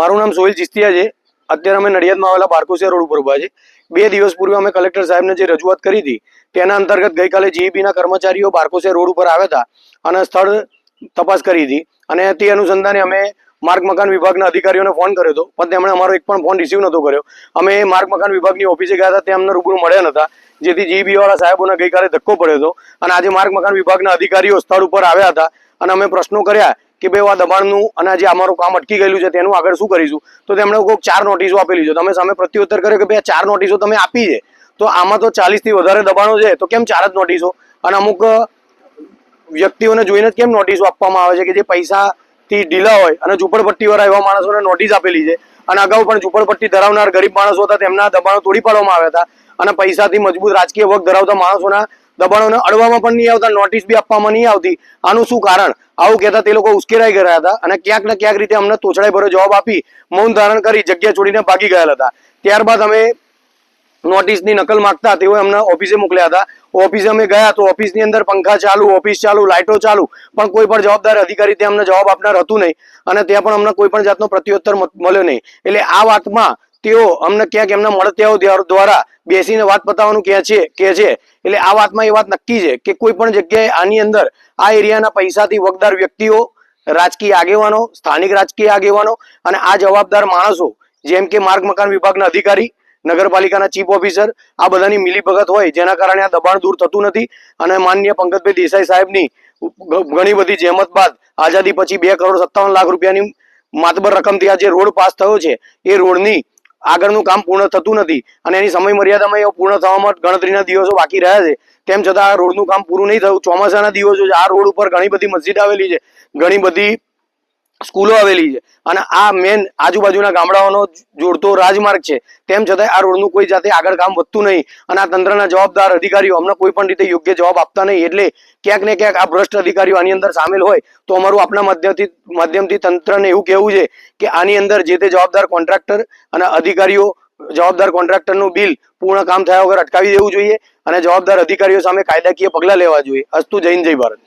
મારું નામ સોહિલ ચિસ્તિયા છે. અત્યારે અમે નડિયાદમાં આવેલા બારકોસિયા રોડ ઉપર ઊભા છે. બે દિવસ પૂર્વે અમે કલેક્ટર સાહેબને જે રજૂઆત કરી હતી, તેના અંતર્ગત ગઈકાલે જીઈબીના કર્મચારીઓ બારકોસિયા રોડ ઉપર આવ્યા હતા અને સ્થળ તપાસ કરી હતી. અને તે અનુસંધાને અમે માર્ગ મકાન વિભાગના અધિકારીઓને ફોન કર્યો હતો, પણ તેમણે અમારો એક પણ ફોન રિસીવ નહોતો કર્યો. અમે માર્ગ મકાન વિભાગની ઓફિસે ગયા હતા ત્યાં અમને રૂબરૂ મળ્યા નહોતા, જેથી જીબીવાળા સાહેબોને ગઈકાલે ધક્કો પડ્યો હતો. અને આજે માર્ગ મકાન વિભાગના અધિકારીઓ સ્થળ ઉપર આવ્યા હતા અને અમે પ્રશ્નો કર્યા કે ભાઈ આ દબાણનું અને જે અમારું કામ અટકી ગયેલું છે તેનું આગળ શું કરીશું? તો તેમણે કોઈક ચાર નોટિસો આપેલી છે. તમે સામે પ્રત્યુત્તર કર્યો કે ભાઈ ચાર નોટિસો તમે આપી છે. તો આમાં તો ચાલીસથી વધારે દબાણો છે. તો કેમ ચાર જ નોટિસો? અને અમુક વ્યક્તિઓને જોઈને જ કેમ નોટિસો આપવામાં આવે છે કે જે પૈસાથી ઢીલા હોય અને ઝૂંપડપટ્ટીવાળા એવા માણસોને નોટિસ આપેલી છે? અને અગાઉ પણ ઝૂંપડપટ્ટી ધરાવનાર ગરીબ માણસો હતા, તેમના દબાણો તોડી પાડવામાં આવ્યા હતા અને પૈસાથી મજબૂત રાજકીય વગ ધરાવતા માણસોના દબાણોને અડવામાં પણ નહીં આવતા નોટિસ બી આપવામાં નહીં આવતી. આનું શું કારણ? આવું કહેતા તે લોકો ઉશ્કેરાઈ ગયા હતા અને ક્યાંક ને ક્યાંક રીતે અમને તોછડાઈ ભરો જવાબ આપી, મૌન ધારણ કરી, જગ્યા છોડીને ભાગી ગયેલા હતા. ત્યારબાદ અમે નોટિસની નકલ માંગતા તેઓ અમને ઓફિસે મોકલ્યા હતા. ઓફિસે અમે ગયા તો ઓફિસની અંદર પંખા ચાલુ ઓફિસ ચાલુ, લાઇટો ચાલુ, પણ કોઈ પણ જવાબદાર અધિકારી ત્યાં અમને જવાબ આપનાર હતું નહીં અને ત્યાં પણ અમને કોઈ પણ જાતનો પ્રત્યુત્તર મળ્યો નહીં. એટલે આ વાતમાં તેઓ અમને ક્યાંક એમના મળતિયાઓ દ્વારા બેસીને વાત પતાવવાનું કહે છે કે છે. એટલે આ વાતમાં એ વાત નક્કી છે કે કોઈ પણ જગ્યાએ આની અંદર આ એરિયાના પૈસાથી વગદાર વ્યક્તિઓ, રાજકીય આગેવાનો, સ્થાનિક રાજકીય આગેવાનો અને આ જવાબદાર માણસો, જેમ કે માર્ગ મકાન વિભાગના અધિકારી, નગરપાલિકાના ચીફ ઓફિસર, આ બધાની મિલીભગત હોય જેના કારણે આ દબાણ દૂર થતું નથી. અને માનનીય પંકજભાઈ દેસાઈ સાહેબની ઘણી બધી જહેમત બાદ આઝાદી પછી બે કરોડ સત્તાવન લાખ રૂપિયાની માતબર રકમથી આ જે રોડ પાસ થયો છે. એ રોડની આગળનું કામ પૂર્ણ થતું નથી અને એની સમય મર્યાદામાં એ પૂર્ણ થવામાં ગણતરીના દિવસો બાકી રહ્યા છે. તેમ છતાં આ રોડનું કામ પૂરું નહીં થયું. ચોમાસાના દિવસો છે. આ રોડ ઉપર ઘણી બધી મસ્જિદ આવેલી છે. ઘણી બધી સ્કૂલો આવેલી છે. અને આ મેન આજુબાજુના ગામડાઓનો જોડતો રાજમાર્ગ છે. તેમ છતાંય આ રોડનું કોઈ જાતે આગળ કામ વધતું નહીં. અને આ તંત્રના જવાબદાર અધિકારીઓ અમને કોઈ પણ રીતે યોગ્ય જવાબ આપતા નહીં. એટલે ક્યાંક ને ક્યાંક આ ભ્રષ્ટ અધિકારીઓ આની અંદર સામેલ હોય, તો અમારું આપણા માધ્યમથી માધ્યમથી તંત્રને એવું કહેવું છે કે આની અંદર જે તે જવાબદાર કોન્ટ્રાક્ટર અને અધિકારીઓ, જવાબદાર કોન્ટ્રાક્ટરનું બિલ પૂર્ણ કામ થયા વગર અટકાવી દેવું જોઈએ અને જવાબદાર અધિકારીઓ સામે કાયદાકીય પગલાં લેવા જોઈએ. અસ્તુ જૈન જય ભારત.